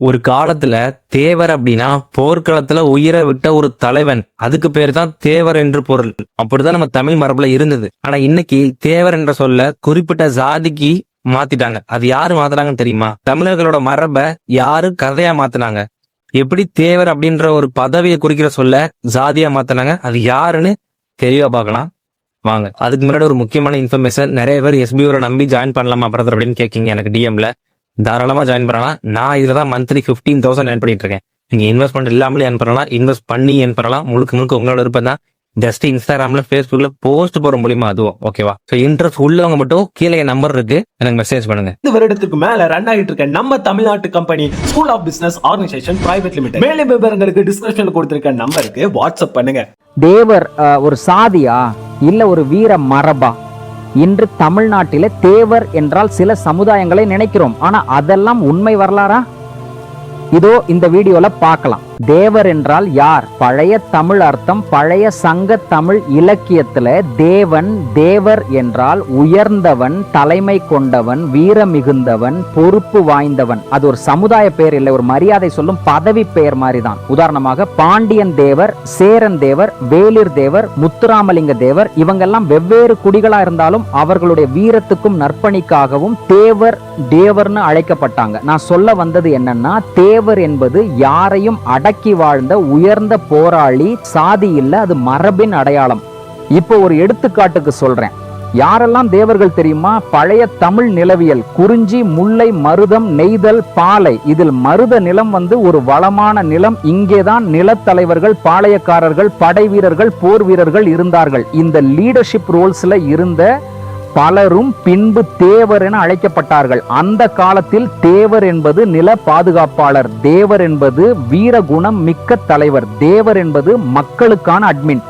ஒரு காலத்துல தேவர் அப்படின்னா போர்க்களத்துல உயிரை விட்ட ஒரு தலைவன். அதுக்கு பேர் தான் தேவர் என்று பொருள். அப்படிதான் நம்ம தமிழ் மரபுல இருந்தது. ஆனா இன்னைக்கு தேவர் என்ற சொல்ல குறிப்பிட்ட ஜாதிக்கு மாத்திட்டாங்க. அது யாரு மாத்துனாங்கன்னு தெரியுமா? தமிழர்களோட மரபை யாரு கதையா மாத்துனாங்க? எப்படி தேவர் அப்படின்ற ஒரு பதவியை குறிக்கிற சொல்ல ஜாதியா மாத்தினாங்க? அது யாருன்னு தெளிவா பார்க்கலாம். வாங்க. அதுக்கு முன்னாடி ஒரு முக்கியமான இன்ஃபர்மேஷன் நிறைய பேர் எஸ்பியோட நம்பி ஜாயின் பண்ணலாமா பிரதர் அப்படின்னு கேட்கீங்க எனக்கு டிஎம்ல தாராளமா ஜாயின் பண்ணலாம். நான் இதுல தான் மந்த்லி ஃபிஃப்டீன் தௌசண்ட் ஏர்ன் பண்ணிட்டு இருக்கேன் நீங்க இன்வெஸ்ட்மெண்ட் இல்லாமலே ஏர்ன் பண்ணலாம். இன்வெஸ்ட் பண்ணி ஏர்ன் பண்ணலாம். முழுக்க முழுக்க உங்களோட விருப்பம் தான். ஜஸ்ட் இன்ஸ்டாகிராம்ல ஃபேஸ்புக்ல போஸ்ட் போற மூலியமா அதுவும்? ஓகேவா ஸோ இன்ட்ரெஸ்ட் உள்ளவங்க மட்டும் கீழே என் நம்பர் இருக்கு. எனக்கு மெசேஜ் பண்ணுங்க. ஐந்து வருடத்துக்கு மேல ரன் ஆகிட்டு இருக்க நம்ம தமிழ்நாட்டு company school of business organisation private limited மேலும் விவரங்களுக்கு டிஸ்கிரிப்ஷன்ல கொடுத்திருக்க நம்பருக்கு வாட்ஸ்அப் பண்ணுங்க. தேவர் ஒரு சாதியா? இல்ல ஒரு வீர மரபா? இன்று தமிழ்நாட்டில தேவர் என்றால் சில சமுதாயங்களை நினைக்கிறோம். ஆனா அதெல்லாம் உண்மை வரலாறா? இதோ இந்த வீடியோல பார்க்கலாம். தேவர் என்றால் யார்? பழைய தமிழ் அர்த்தம் பழைய சங்க தமிழ் இலக்கியத்துல தேவன் தேவர் என்றால் உயர்ந்தவன் தலைமை கொண்டவன் வீர மிகுந்தவன் பொறுப்பு வாய்ந்தவன். அது ஒரு சமுதாய பெயர் இல்லை ஒரு மரியாதை சொல்லும் பதவி பெயர் மாதிரி தான் உதாரணமாக பாண்டியன் தேவர் சேரன் தேவர் வேலிர் தேவர் முத்துராமலிங்க தேவர் இவங்கெல்லாம் வெவ்வேறு குடிகளா இருந்தாலும் அவர்களுடைய வீரத்துக்கும் நற்பணிக்காகவும் தேவர் தேவர்னு அழைக்கப்பட்டாங்க. நான் சொல்ல வந்தது என்னன்னா தேவர் என்பது யாரையும் அடக்கி வாழ்ந்த உயர்ந்த போராளி சாதி இல்லை அது மரபின் அடையாளம். இப்போ ஒரு எடுத்துக்காட்டுக்கு சொல்றேன். யாரெல்லாம் தேவர்கள் தெரியுமா? பழைய தமிழ் நிலவியல் குறிஞ்சி முல்லை மருதம் நெய்தல் பாலை. இதில் மருத நிலம் வந்து ஒரு வளமான நிலம். இங்கேதான் நிலத்தலைவர்கள் பாளையக்காரர்கள் படை வீரர்கள் போர் வீரர்கள் இருந்தார்கள். இந்த லீடர்ஷிப் ரோல்ஸ்ல இருந்த பலரும் பின்பு தேவர் என அழைக்கப்பட்டார்கள். அந்த காலத்தில் தேவர் என்பது நில பாதுகாப்பாளர். தேவர் என்பது வீரகுணம் மிக்க தலைவர். தேவர் என்பது மக்களுக்கான அட்மின்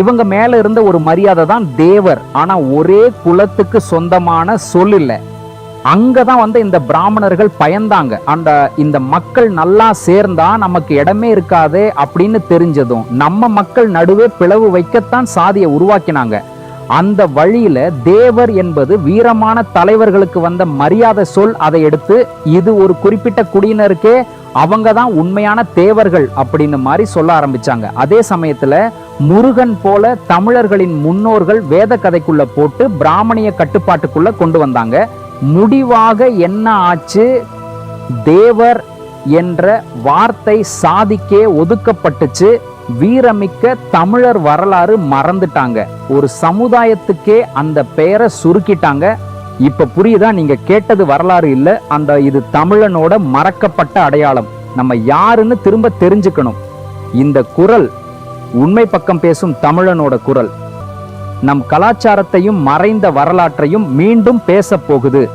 இவங்க மேல இருந்த ஒரு மரியாதை தான் தேவர். ஆனா ஒரே குலத்துக்கு சொந்தமான சொல் இல்லை. அங்கதான் வந்து இந்த பிராமணர்கள் பயந்தாங்க. அந்த இந்த மக்கள் நல்லா சேர்ந்தா நமக்கு இடமே இருக்காதே அப்படின்னு தெரிஞ்சதும் நம்ம மக்கள் நடுவே பிளவு வைக்கத்தான் சாதியை உருவாக்கினாங்க. அந்த வழியில தேவர் என்பது வீரமான தலைவர்களுக்கு வந்த மரியாதை சொல் அதை எடுத்து இது ஒரு குறிப்பிட்ட குடியினருக்கே அவங்க தான் உண்மையான தேவர்கள் அப்படின்னு மாதிரி சொல்ல ஆரம்பிச்சாங்க. அதே சமயத்துல முருகன் போல தமிழர்களின் முன்னோர்கள் வேத கதைக்குள்ள போட்டு பிராமணிய கட்டுப்பாட்டுக்குள்ள கொண்டு வந்தாங்க. முடிவாக என்ன ஆச்சு? தேவர் என்ற வார்த்தை சாதிக்கே ஒதுக்கப்பட்டுச்சு. வீரமிக்க தமிழர் வரலாறு மறந்துட்டாங்க. ஒரு சமுதாயத்துக்கே அந்த பெயரை சுருக்கிட்டாங்க. இப்ப புரியுதா? நீங்க கேட்டது வரலாறு இல்ல. அந்த இது தமிழனோட மறக்கப்பட்ட அடையாளம். நம்ம யாருன்னு திரும்ப தெரிஞ்சுக்கணும். இந்த குரல் உண்மை பக்கம் பேசும் தமிழனோட குரல். நம் கலாச்சாரத்தையும் மறைந்த வரலாற்றையும் மீண்டும் பேச போகுது.